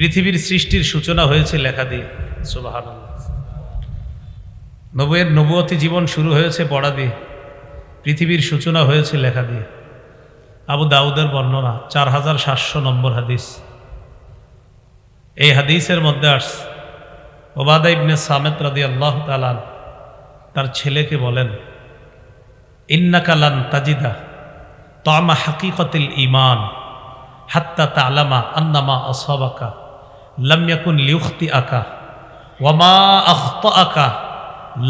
পৃথিবীর সৃষ্টির সূচনা হয়েছে লেখা দিয়ে। সুবাহান নবুয়ের নবুয়তি জীবন শুরু হয়েছে পড়া দিয়ে। পৃথিবীর সূচনা হয়েছে লেখা দিয়ে। আবু দাউদের বর্ণনা চার হাজার সাতশো নম্বর হাদিস। এই হাদিসের মধ্যে আস ওবাদা ইবনে সামেত রাদি আল্লাহ তালান তার ছেলেকে বলেন ইন্নাকালান তাজিদা তমা হাকিকতিল ইমান হাত্তা তালামা আন্নামা অসবাকা লামিয়াকুন লিউখতি আকা ওয়ামা আখত আকা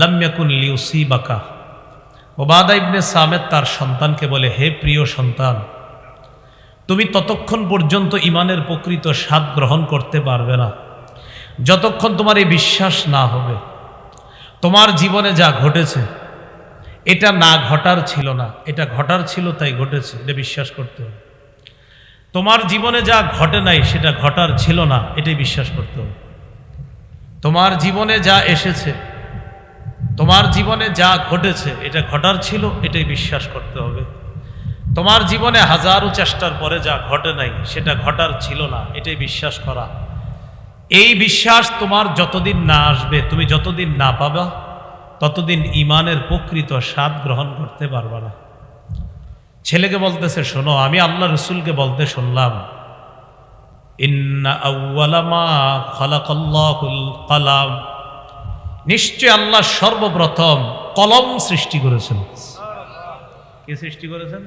লামিয়াকুন লিউসিবাকা ওবাদা ইবনে সামেদ তার সন্তানকে বলে, হে প্রিয় সন্তান, তুমি ততক্ষণ পর্যন্ত ইমানের প্রকৃত স্বাদ গ্রহণ করতে পারবে না। যতক্ষণ তোমার এই বিশ্বাস না হবে, তোমার জীবনে যা ঘটেছে, এটা না ঘটার ছিল না। এটা ঘটার ছিল, তাই ঘটেছে। এটা বিশ্বাস করতে হবে। তোমার জীবনে যা ঘটে নাই, সেটা ঘটার ছিল না, এটাই বিশ্বাস করতে হবে। তোমার জীবনে যা এসেছে, তোমার জীবনে যা ঘটেছে, এটা ঘটার ছিল, এটাই বিশ্বাস করতে হবে। তোমার জীবনে হাজারো চেষ্টার পরে যা ঘটে নাই, সেটা ঘটার ছিল না, এটাই বিশ্বাস করা। এই বিশ্বাস তোমার যতদিন না আসবে, তুমি যতদিন না পাবা, ততদিন ইমানের প্রকৃত স্বাদ গ্রহণ করতে পারবা না। ছেলেকে বলতেছে, শোনো, আমি আল্লাহ রসুলকে বলতে শুনলাম কালাম। নিশ্চয় আল্লাহ সর্বপ্রথম কলম সৃষ্টি করেছেন। কে সৃষ্টি করেছেন?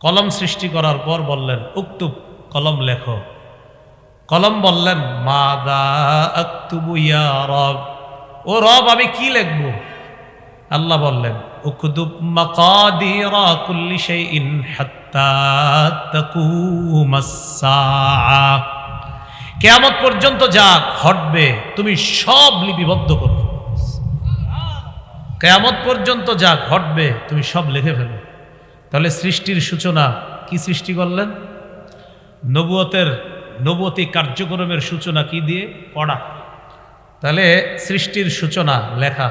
কলম সৃষ্টি করার পর বললেন, উক্তুব, কলম লেখো। কলম বললেন, মাদা আক্তুবু ইয়া রব। ও রব, আমি কি লিখব? আল্লাহ বললেন কেয়ামত পর্যন্ত যা ঘটবে, তুমি সব লিপিবদ্ধ করো। কেয়ামত পর্যন্ত যা ঘটবে, তুমি সব লিখে ফেলো। তাহলে সৃষ্টির সূচনা কি সৃষ্টি করলেন? নবুয়তের নবতী কার্যক্রমের সূচনা কি দিয়ে? পড়া। তাহলে সৃষ্টির সূচনা, লেখা।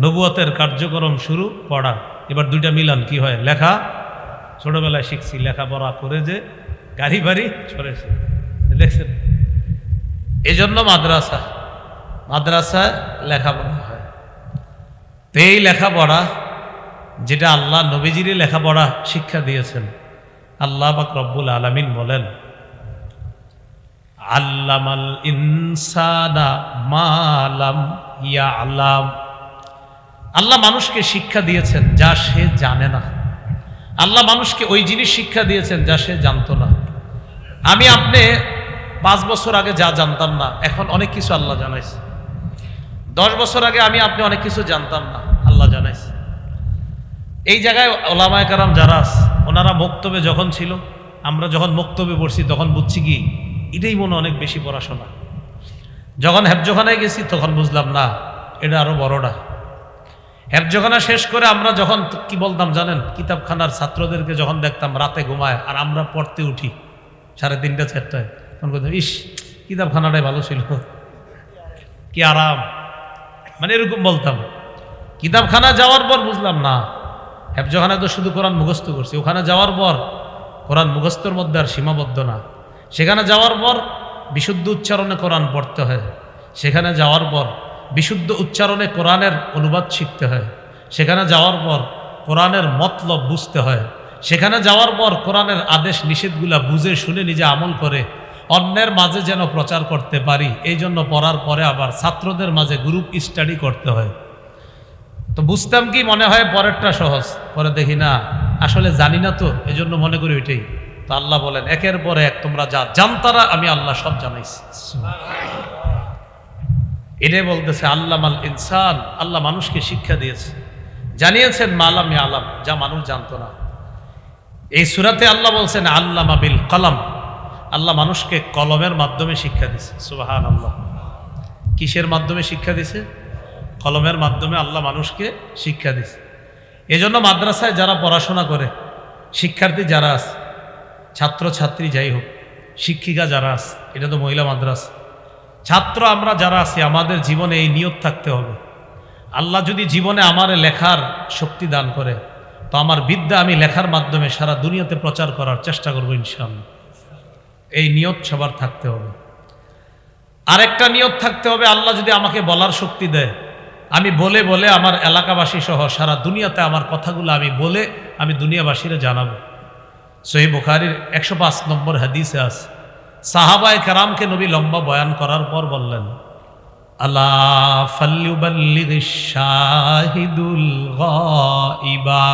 নবুয়তের কার্যক্রম শুরু, পড়া। এবার দুইটা মিলান, কি হয়? লেখা। ছোটবেলায় শিখছি লেখাপড়া করে যে গাড়ি বাড়ি ছড়েছে। দেখছেন? এই জন্য মাদ্রাসা, মাদ্রাসায় লেখাপড়া হয়। তো এই লেখাপড়া যেটা আল্লাহ নবীজিরই লেখাপড়া শিক্ষা দিয়েছেন, আল্লাহ বা রব্বুল আলমিন বলেন, আল্লামাল ইনসানা মালাম ইয়া আল্লাম আল্লাহ মানুষকে শিক্ষা দিয়েছেন যা সে জানে না। আল্লাহ মানুষকে ওই জিনিস শিক্ষা দিয়েছেন যা সে জানতো না। আমি আপনি পাঁচ বছর আগে যা জানতাম না, এখন অনেক কিছু আল্লাহ জানাইছে। দশ বছর আগে আমি আপনি অনেক কিছু জানতাম না, আল্লাহ জানাইছে। এই জায়গায় ওলামায় কারাম যারা ওনারা বক্তব্যে যখন ছিল, আমরা যখন বক্তব্যে পড়ছি, তখন বুঝছি কি, এটাই মনে অনেক বেশি পড়াশোনা। যখন হেফজোখানায় গেছি, তখন বুঝলাম না, এটা আরও বড়টা হেফজোখানা শেষ করে আমরা যখন কি বলতাম জানেন? কিতাবখানার ছাত্রদেরকে যখন দেখতাম রাতে ঘুমায় আর আমরা পড়তে উঠি, সাড়ে তিনটা, চারটায়, তখন বলতাম, ইস, কিতাবখানাটাই ভালো ছিল। কি আরাম। মানে এরকম বলতাম। কিতাবখানা যাওয়ার পর বুঝলাম না। হেফজখানা তো শুধু কোরআন মুখস্থ করছি, ওখানে যাওয়ার পর কোরআন মুখস্থর মধ্যে আর সীমাবদ্ধ না। সেখানে যাওয়ার পর বিশুদ্ধ উচ্চারণে কোরআন পড়তে হয়। সেখানে যাওয়ার পর বিশুদ্ধ উচ্চারণে কোরআনের অনুবাদ শিখতে হয়। সেখানে যাওয়ার পর কোরআনের মতলব বুঝতে হয়। সেখানে যাওয়ার পর কোরআনের আদেশ নিষেধগুলা বুঝে শুনে নিজে আমল করে অন্যের মাঝে যেন প্রচার করতে পারি, এই জন্য পড়ার পরে আবার ছাত্রদের মাঝে গ্রুপ স্টাডি করতে হয়। তো বুঝতাম কি মনে হয় পরেরটা সহজ, পরে দেখি না, আসলে জানি না তো এই জন্য মনে করি ওইটাই। তো আল্লাহ বলেন, একের পর এক তোমরা যা জানতারা আমি আল্লাহ সব জানাইছি। এটাই বলতেছে, আল্লামাল ইনসান, আল্লাহ মানুষকে শিক্ষা দিয়েছে। জানিয়েছেন, মালাম আলাম যা মানুষ জানতো না। এই সুরাতে আল্লাহ বলছেন, আল্লামা বিল কলম আল্লাহ মানুষকে কলমের মাধ্যমে শিক্ষা দিছে সুবাহান আল্লাহ কিসের মাধ্যমে শিক্ষা দিছে কলমের মাধ্যমে আল্লাহ মানুষকে শিক্ষা দিছে এজন্য মাদ্রাসায় যারা পড়াশোনা করে, শিক্ষার্থী যারা আছে ছাত্র ছাত্রী যাই হোক, শিক্ষিকা যারা আছে, এটা তো মহিলা মাদ্রাসা। ছাত্র আমরা যারা আছি, আমাদের জীবনে এই নিয়ত থাকতে হবে। আল্লাহ যদি জীবনে আমার লেখার শক্তি দান করে, তো আমার বিদ্যা আমি লেখার মাধ্যমে সারা দুনিয়াতে প্রচার করার চেষ্টা করব ইনশাআল্লাহ। এই নিয়ত সবার থাকতে হবে। আরেকটা নিয়ত থাকতে হবে, আল্লাহ যদি আমাকে বলার শক্তি দেয়, আমি বলে বলে আমার এলাকাবাসী সহ সারা দুনিয়াতে আমার কথাগুলো আমি বলে আমি দুনিয়াবাসীরা জানাব। সহি বুখারির একশো পাঁচ নম্বর হাদিসে আছে সাহাবায় কারামকে নবী লম্বা বয়ান করার পর বললেন আল্লাহ শাহিদুল গাইবা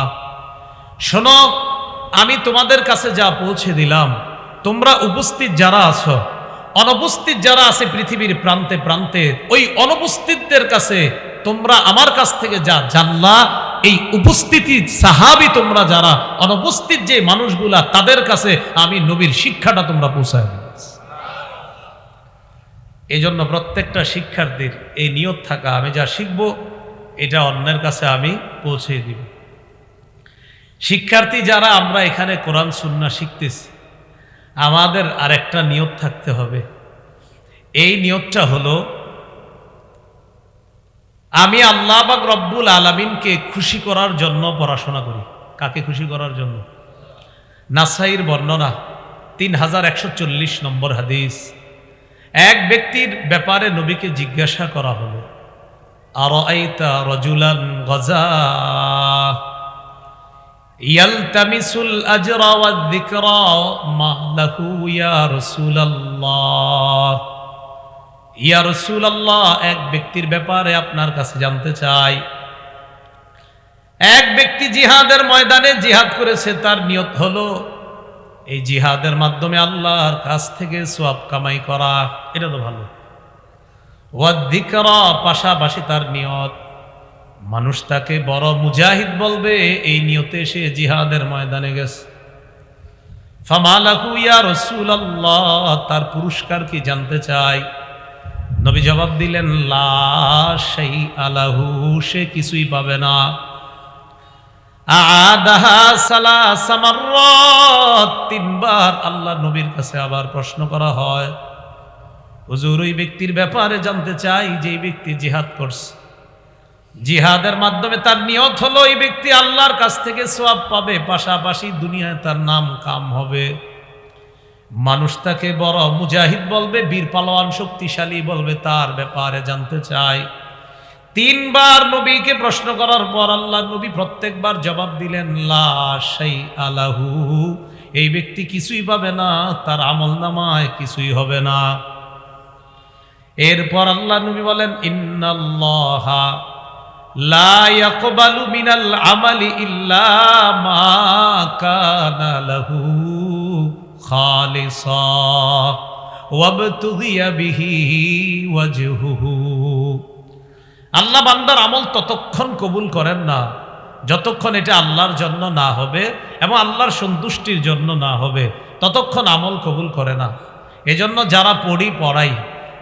শোনো, আমি তোমাদের কাছে যা পৌঁছে দিলাম, তোমরা উপস্থিত যারা আছো, অনুপস্থিত যারা আছে পৃথিবীর প্রান্তে প্রান্তে, ওই অনুপস্থিতদের কাছে তোমরা আমার কাছ থেকে যা জানলা, এই উপস্থিতি সাহাবি তোমরা যারা, অনুপস্থিত যে মানুষগুলা তাদের কাছে আমি নবীর শিক্ষাটা তোমরা পৌঁছায় এই জন্য প্রত্যেকটা শিক্ষার্থীর এই নিয়ত থাকা, আমি যা শিখব, এটা অন্যের কাছে আমি পৌঁছে দিব। শিক্ষার্থী যারা, আমরা এখানে কোরআন, সুন্না শিখতেছি। আমাদের আরেকটা নিয়ত থাকতে হবে। এই নিয়তটা হলো, আমি আল্লাহ বাক রব্বুল আলমিনকে খুশি করার জন্য পড়াশোনা করি। কাকে খুশি করার জন্য? নাসাইর বর্ণনা, তিন হাজার একশো চল্লিশ নম্বর হাদিস। এক ব্যক্তির ব্যাপারে নবীকে জিজ্ঞাসা করা হলো আর আইতা রজুলান গজা? ইয়ালতামিসুল আজরা ওয়াদ যিকরা মা লাহু ইয়া রাসূলুল্লাহ। ইয়া রাসূলুল্লাহ, এক ব্যক্তির ব্যাপারে আপনার কাছে জানতে চাই। এক ব্যক্তি জিহাদের ময়দানে জিহাদ করেছে, তার নিয়ত হলো এই জিহাদের মাধ্যমে আল্লাহর কাছ থেকে সোয়াব কামাই করা, এটা তো ভালো। ওয়াদ্দিকরা পাশাপাশি তার নিয়ত। মানুষ তাকে বড় মুজাহিদ বলবে, এই নিয়তে সে জিহাদের ময়দানে গেছে। ইয়া রাসূলুল্লাহ, তার পুরস্কার কি জানতে চাই নবী জবাব দিলেন, লা সেই আলাহু সে কিছুই পাবে না। আদাহা সালাসা মাররাত। তিনবার আল্লাহ নবীর কাছে আবার প্রশ্ন করা হয়, হুজুর, ওই ব্যক্তির ব্যাপারে জানতে চাই যে ব্যক্তি জিহাদ করছে। জিহাদের মাধ্যমে তার নিয়ত হলো এই ব্যক্তি আল্লাহর কাছ থেকে সোয়াব পাবে, পাশাপাশি দুনিয়ায় তার নাম কাম হবে। মানুষ তাকে বড় মুজাহিদ বলবে, বীর পালোয়ান শক্তিশালী বলবে, তার ব্যাপারে জানতে চায় তিনবার নবীকে প্রশ্ন করার পর আল্লাহ নবী প্রত্যেকবার জবাব দিলেন, লা সেই আলাহু এই ব্যক্তি কিছুই পাবে না, তার আমল নামায় কিছুই হবে না। এরপর আল্লাহ নবী বলেন, ইন্নাল্লাহা লা ইয়াকবালু মিনাল আমালি ইল্লা মা কানা লাহু খালিসা ওয়াবতুগিয়া বিহি ওয়াজহুহু। আল্লাহ বান্দার আমল ততক্ষণ কবুল করেন না। যতক্ষণ এটা আল্লাহর জন্য না হবে এবং আল্লাহর সন্তুষ্টির জন্য না হবে, ততক্ষণ আমল কবুল করে না। এজন্য যারা পড়ি, পড়াই,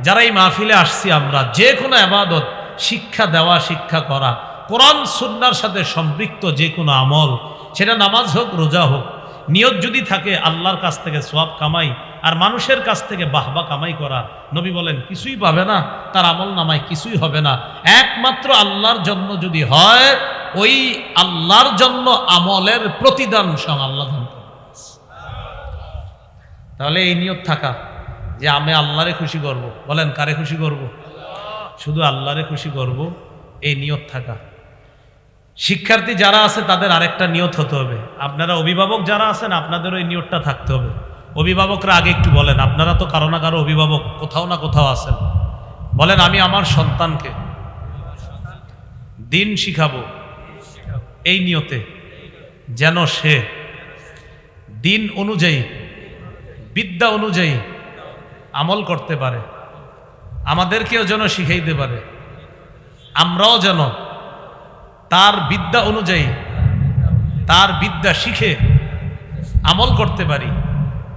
যারা এই মাহফিলে আসছি আমরা যে কোনো আবাদত, শিক্ষা দেওয়া, শিক্ষা করা, কোরআন, সুন্নার সাথে সম্পৃক্ত যে কোনো আমল, সেটা নামাজ হোক, রোজা হোক, নিয়ত যদি থাকে, আল্লাহর কাছ থেকে সোয়াব কামাই আর মানুষের কাছ থেকে বাহবা কামাই করা, নবী বলেন, কিছুই পাবে না, তার আমল নামায় কিছুই হবে না। একমাত্র আল্লাহর জন্য যদি হয়, ওই আল্লাহর জন্য আমলের প্রতিদান সং আল্লাহ তাহলে এই নিয়ত থাকা, যে আমি আল্লাহরে খুশি করব। বলেন, কারে খুশি করব? শুধু আল্লাহরে খুশি করব, এই নিয়ত থাকা। শিক্ষার্থী যারা আছে, তাদের আরেকটা নিয়ত হতে হবে। আপনারা অভিভাবক যারা আছেন আপনাদেরও এই নিয়তটা থাকতে হবে। অভিভাবকরা আগে একটু বলেন, আপনারা তো কারও না কারও অভিভাবক, কোথাও না কোথাও আছেন। বলেন, আমি আমার সন্তানকে দিন শিখাবো এই নিয়তে যেন সে দিন অনুযায়ী, বিদ্যা অনুযায়ী আমল করতে পারে। আমাদেরকেও যেন শিখাইতে পারে। আমরাও যেন তার বিদ্যা অনুযায়ী, তার বিদ্যা শিখে আমল করতে পারি।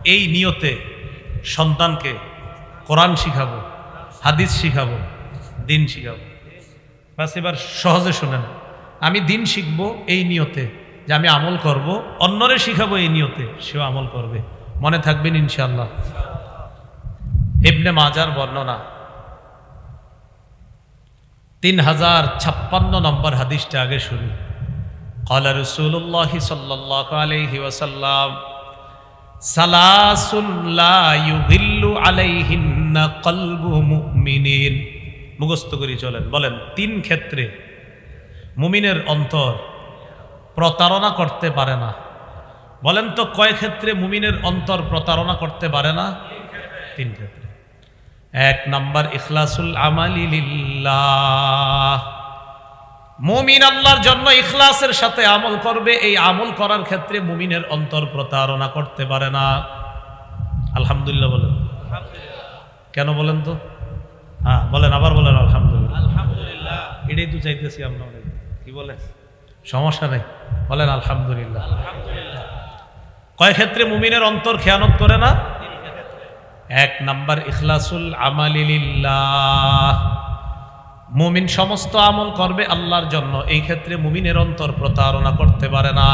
এই নিয়তে সন্তানকে কোরআন শিখাবো হাদিস শিখাবো দিন শিখাবো বাস এবার সহজে শোনেন আমি দিন শিখবো এই নিয়তে যে আমি আমল করব অন্যরে শিখাবো এই নিয়তে সেও আমল করবে মনে থাকবেন ইনশাল্লাহ ইবনে মাজার বর্ণনা তিন হাজার ছাপ্পান্ন নম্বর হাদিসটা আগে শুনি قال رسول الله صلى الله عليه وسلم মুখস্থ করি, চলেন, বলেন, তিন ক্ষেত্রে মুমিনের অন্তর প্রতারণা করতে পারে না। বলেন তো, কয় ক্ষেত্রে মুমিনের অন্তর প্রতারণা করতে পারে না? তিন ক্ষেত্রে। এক নাম্বার, ইখলাসুল আমালি লিল্লাহ। মুমিন আল্লাহর জন্য ইখলাসের সাথে আমল করবে এই আমল করার ক্ষেত্রে মুমিনের অন্তর প্রতারণা করতে পারে না। আলহামদুলিল্লাহ বলেন। কেন বলেন তো? হ্যাঁ বলেন আবার বলেন আলহামদুলিল্লাহ। আলহামদুলিল্লাহ। এটাই তো চাইতেছি আমরা অনেক। কি বলেন? সমস্যা নেই। বলেন আলহামদুলিল্লাহ। আলহামদুলিল্লাহ। কয় ক্ষেত্রে মুমিনের অন্তর খেয়ানত করে না? এক নাম্বার ইখলাসুল আমালিল্লাহ মুমিন সমস্ত আমল করবে আল্লাহর জন্য। এই ক্ষেত্রে মুমিনের অন্তর প্রতারণা করতে পারে না।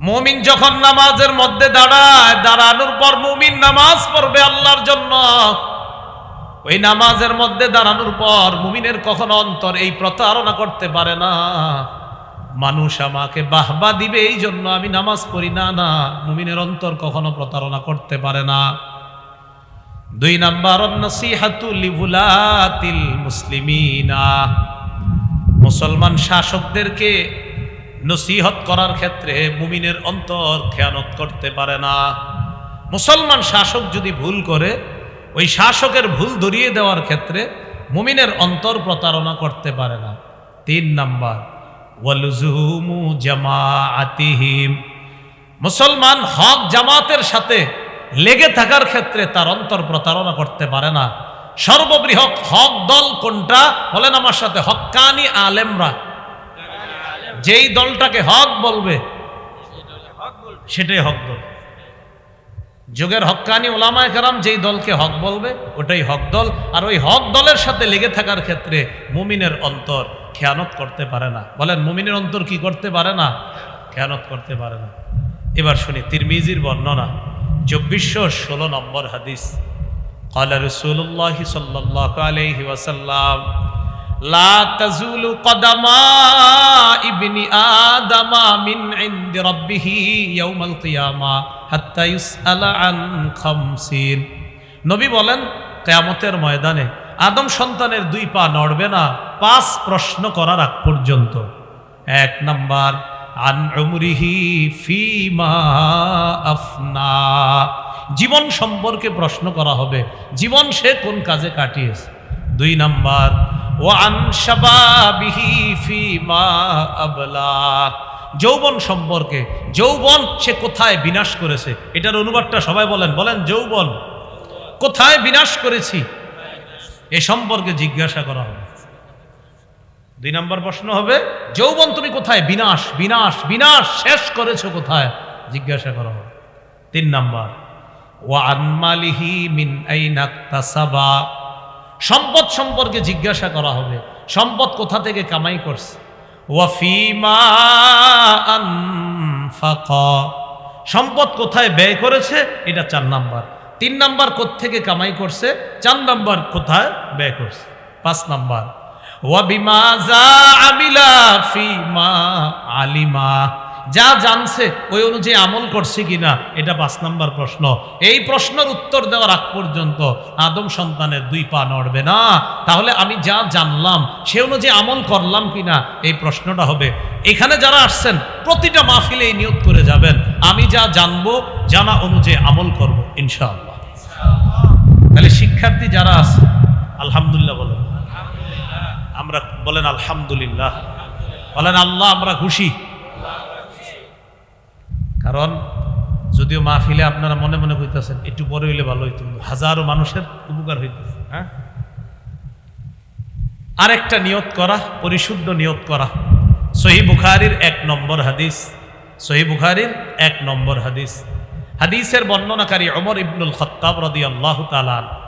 মুমিন যখন নামাজের মধ্যে দাঁড়ায়, দাঁড়ানোর পর মুমিন নামাজ পড়বে আল্লাহর জন্য। ওই নামাজের মধ্যে দাঁড়ানোর পর মুমিনের কখনো অন্তর এই প্রতারণা করতে পারে না। মানুষ আমাকে বাহবা দিবে এই জন্য আমি নামাজ পড়ি। না না, মুমিনের অন্তর কখনো প্রতারণা করতে পারে না। দুই নাম্বার নসিহাতুল মুসলিমিনা। মুসলমান শাসকদেরকে নসিহত করার ক্ষেত্রে মুমিনের অন্তর খেয়ানত করতে পারে না। মুসলমান শাসক যদি ভুল করে, ওই শাসকের ভুল ধরিয়ে দেওয়ার ক্ষেত্রে মুমিনের অন্তর প্রতারণা করতে পারে না। তিন নাম্বার ওয়ালুজুমু জামাআতিহিম। মুসলমান হক জামাতের সাথে লেগে থাকার ক্ষেত্রে তার অন্তর প্রতারণা করতে পারে না। সর্ববৃহৎ হক দল কোনটা? বলেন আমার সাথে হক্কানি আলেমরা। যেই দলটাকে হক বলবে, সেটাই হক দল। যুগের হক্কানি ওলামায় কারাম যেই দলকে হক বলবে, ওটাই হক দল। আর ওই হক দলের সাথে লেগে থাকার ক্ষেত্রে মুমিনের অন্তর খেয়ানত করতে পারে না। বলেন, মুমিনের অন্তর কি করতে পারে না? খেয়ানত করতে পারে না। এবার শুনি, তিরমিজির বর্ণনা। চব্বিশশো ষোলো নম্বর হাদিস قال رسول الله صلى الله عليه وسلم لا تزول قدم ابن آدم من عند ربه يوم القيامة حتى يسأل عن خمسين নবী বলেন কেয়ামতের ময়দানে আদম সন্তানের দুই পা নড়বে না পাঁচ প্রশ্ন করার আগ পর্যন্ত এক নাম্বার আন উমরিহি ফিমা আফনা। জীবন সম্পর্কে প্রশ্ন করা হবে, জীবন সে কোন কাজে কাটিয়েছে? দুই নাম্বার ও আন শাবাবিহি ফিমা আবলা। যৌবন সম্পর্কে, যৌবন সে কোথায় বিনাশ করেছে? এটার অনুবাদটা সবাই বলেন বলেন যৌবন। কোথায় বিনাশ করেছি? এ সম্পর্কে জিজ্ঞাসা করা হবে। দুই নম্বর প্রশ্ন হবে, যৌবন তুমি কোথায়? বিনাশ বিনাশ বিনাশ, শেষ করেছ কোথায়? জিজ্ঞাসা করা হবে। তিন নম্বর ওয়ান মালিহি মিন আইনাক্তাসাবা সম্পদ সম্পর্কে জিজ্ঞাসা করা হবে, সম্পদ কোথা থেকে কামাই করছে? ওয়াফিমা সম্পদ কোথায় ব্যয় করেছে? এটা চার নাম্বার। তিন নাম্বার থেকে কামাই করছে? চার নাম্বার কোথায় ব্যয় করছে? পাঁচ নাম্বার আলিমা। যা জানছে, ওই অনুযায়ী আমল করছে কিনা, এটা পাঁচ নাম্বার প্রশ্ন। এই প্রশ্নের উত্তর দেওয়ার আগ পর্যন্ত আদম সন্তানের দুই পা নড়বে না। তাহলে আমি যা জানলাম, সে অনুযায়ী আমল করলাম কিনা, এই প্রশ্নটা হবে, এখানে যারা আসছেন, প্রতিটা মাহফিলে এই নিয়োগ করে যাবেন। আমি যা জানব, জানা অনুযায়ী আমল করব, ইনশাআল্লাহ। তাহলে শিক্ষার্থী যারা আছে, আলহামদুলিল্লাহ বলেন। আমরা বলেন আলহামদুলিল্লাহ। বলেন আল্লাহ, আমরা খুশি। কারণ যদিও মাহফিলে আপনারা মনে মনে হইতেছেন একটু পরে হইলে ভালো হইতো হাজারো মানুষের উপকার হইতেছে হ্যাঁ? আরেকটা নিয়ত করা, পরিশুদ্ধ নিয়ত করা। সহি বুখারির এক নম্বর হাদিস সহি বুখারির এক নম্বর হাদিস। হাদিসের বর্ণনাকারী অমর ইবনুল খত্তাব রদি আল্লাহ তালান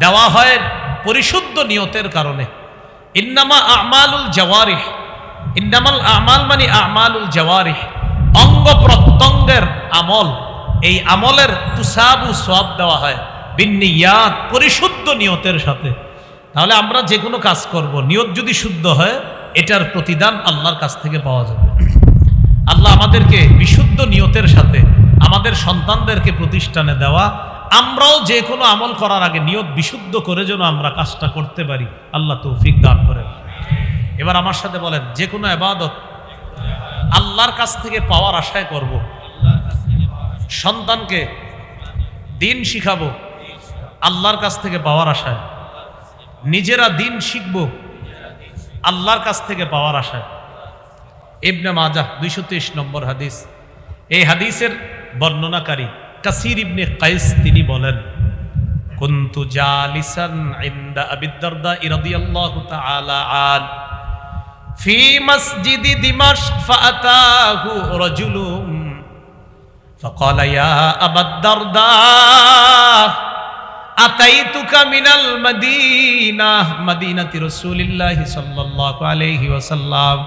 দেওয়া হয় পরিশুদ্ধ নিয়তের কারণে। ইন্নামা আমালুল জওয়ারিহ। ইন্নামাল আমাল মানে আমালুল জওয়ারিহ। অঙ্গ প্রত্যঙ্গের আমল। এই আমলের তুসাবু সব দেওয়া হয় বিনিয়াত পরিশুদ্ধ নিয়তের সাথে। তাহলে আমরা যে কোনো কাজ করব। নিয়ত যদি শুদ্ধ হয়, এটার প্রতিদান আল্লাহর কাছ থেকে পাওয়া যাবে। আল্লাহ আমাদেরকে বিশুদ্ধ নিয়তের সাথে আমাদের সন্তানদেরকে প্রতিষ্ঠানে দেওয়া আমরাও যে কোনো আমল করার আগে নিয়ত বিশুদ্ধ করে যেন আমরা কাজটা করতে পারি। আল্লাহ তৌফিক দান করেন। এবার আমার সাথে বলেন, যে কোনো আবাদত আল্লাহর কাছ থেকে পাওয়ার আশায় করব। সন্তানকে দিন শিখাবো, আল্লাহর কাছ থেকে পাওয়ার আশায়। নিজেরা দিন শিখব, আল্লাহর কাছ থেকে পাওয়ার আশায়। ইবনে মাজা দুইশো নম্বর হাদিস। এই হাদিসের বর্ণনাকারী কাসির ইবনে কাইস তিনি বলেন কুন্তু জালিসান ইনদা আবি দারদা রাদিয়াল্লাহু তাআলা আন ফি মসজিদি দিমাশক ফাআতাহু রাজুলুম فقال يا أبا الدرداء أتيتك من المدينة مدينة رسول الله صلى الله عليه وسلم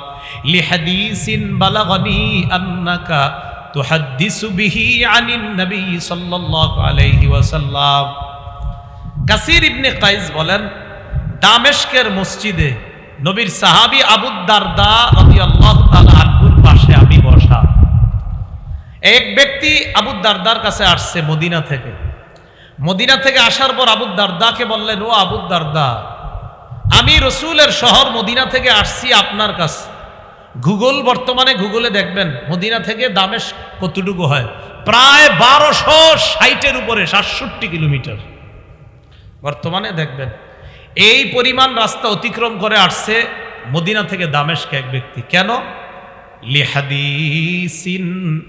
لحديث بلغني أنك তুহাদ্দিসু বিহি আনিন নবী সাল্লাল্লাহু আলাইহি ওয়াসাল্লাম। কাসির ইবনে কাইজ বলেন, দামেশকের মসজিদে নবীর সাহাবি আবুদ্দারদা রাদিয়াল্লাহু তাআলা আনহুর পাশে আমি বসা। এক ব্যক্তি আবু আবুদ্দারদার কাছে আসছে মদিনা থেকে। মদিনা থেকে আসার পর আবু আবুদ্দারদাকে বললেন, ও আবু আবুদ্দারদা আমি রসুলের শহর মদিনা থেকে আসছি আপনার কাছে। গুগল বর্তমানে গুগলে দেখবেন, মদিনা থেকে দামেশ কতটুকু হয়? প্রায় বারোশো ষাটের উপরে, সাতষট্টি কিলোমিটার। বর্তমানে দেখবেন, এই পরিমাণ রাস্তা অতিক্রম করে আসছে মদিনা থেকে দামেশকে এক ব্যক্তি। কেন? লিহাদিসিন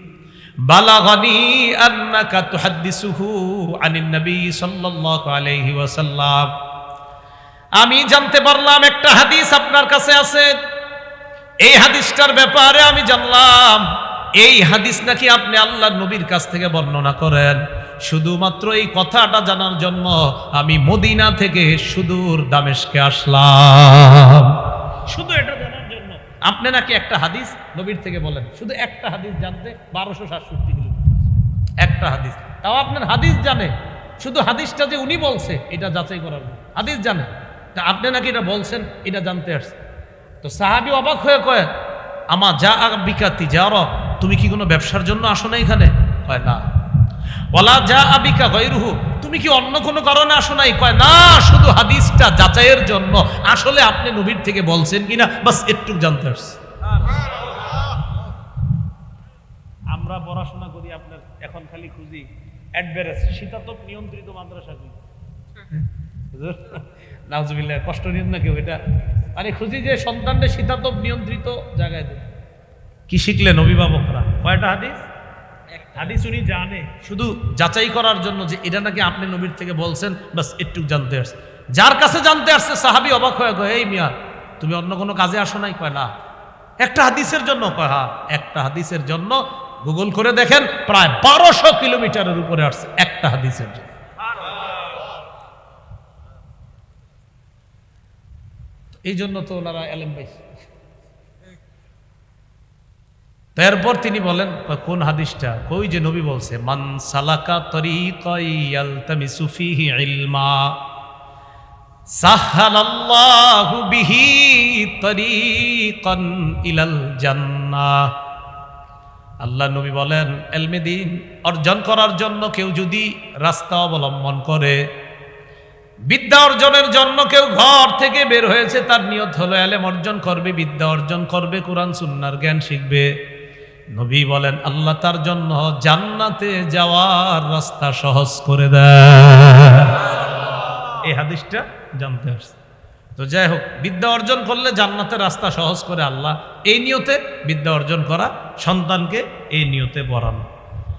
বালাগানি আন্নাকা তুহাদ্দিসুহু আনিন নবী সাল্লাল্লাহু আলাইহি ওয়াসাল্লাম। আমি জানতে পারলাম একটা হাদিস আপনার কাছে আছে। এই হাদিসটার ব্যাপারে আমি জানলাম, এই হাদিস নাকি আপনি আল্লাহ নবীর কাছ থেকে বর্ণনা করেন? শুধুমাত্র এই কথাটা জানার জন্য আমি মদিনা থেকে সুদূর দামেশকে আসলাম। শুধু এটা জানার জন্য। আপনি নাকি একটা হাদিস নবীর থেকে বলেন? শুধু একটা হাদিস জানতে বারোশো সাতষট্টি একটা হাদিস। তাও আপনার হাদিস জানে। শুধু হাদিসটা যে উনি বলছে, এটা যাচাই করার। হাদিস জানে। তা আপনি নাকি এটা বলছেন, এটা জানতে আসছে। তো সাহাবি অবাক হয়ে কয় আমা যা বিকাতি যা র তুমি কি কোনো ব্যবসার জন্য আসো না এখানে? কয় না। বলা যা আবিকা গৈরুহু তুমি কি অন্য কোনো কারণে আসো নাই? কয় না শুধু হাদিসটা যাচাইয়ের জন্য। আসলে আপনি নবীর থেকে বলছেন কিনা? বাস একটু জানতে আসছে। আমরা পড়াশোনা করি আপনার এখন খালি খুঁজি। অ্যাডভারেস শীতাতপ নিয়ন্ত্রিত মাদ্রাসা খুঁজি নাজবিল্লাহ কষ্ট নিন না কেউ এটা মানে খুঁজি যে সন্তানদের শীতাতপ নিয়ন্ত্রিত জায়গায় দেবে কি শিখলেন অভিভাবকরা? কয়টা হাদিস? হাদিস উনি জানে। শুধু যাচাই করার জন্য যে এটা নাকি আপনি নবীর থেকে বলছেন বাস একটু জানতে আসছে। যার কাছে জানতে আসছে সাহাবি অবাক হয়ে কয় এই মিয়া তুমি অন্য কোনো কাজে আসো নাই? কয় না। একটা হাদিসের জন্য কয় হ্যাঁ একটা হাদিসের জন্য। গুগল করে দেখেন প্রায় বারোশো কিলোমিটারের উপরে আসছে একটা হাদিসের জন্য। এই জন্য তো ওনারা এলেম পাইছে তারপর তিনি বলেন কোন হাদিসটা? কই যে নবী বলছে, মান সালাকা ইলমা। সাহালাল্লাহু বিহি তরিকান ইলাল জান্নাহ আল্লাহ নবী বলেন, এলমে দিন অর্জন করার জন্য কেউ যদি রাস্তা অবলম্বন করে বিদ্যা অর্জনের জন্য কেউ ঘর থেকে বের হয়েছে, তার নিয়ত হলো এলেম অর্জন করবে, বিদ্যা অর্জন করবে, কোরআন সুন্নার জ্ঞান শিখবে। নবী বলেন, আল্লাহ তার জন্য জান্নাতে যাওয়ার রাস্তা সহজ করে দেয়। এই হাদিসটা জানতে আসছে। তো যাই হোক, বিদ্যা অর্জন করলে জান্নাতের রাস্তা সহজ করে আল্লাহ। এই নিয়তে বিদ্যা অর্জন করা সন্তানকে এই নিয়তে পড়ানো।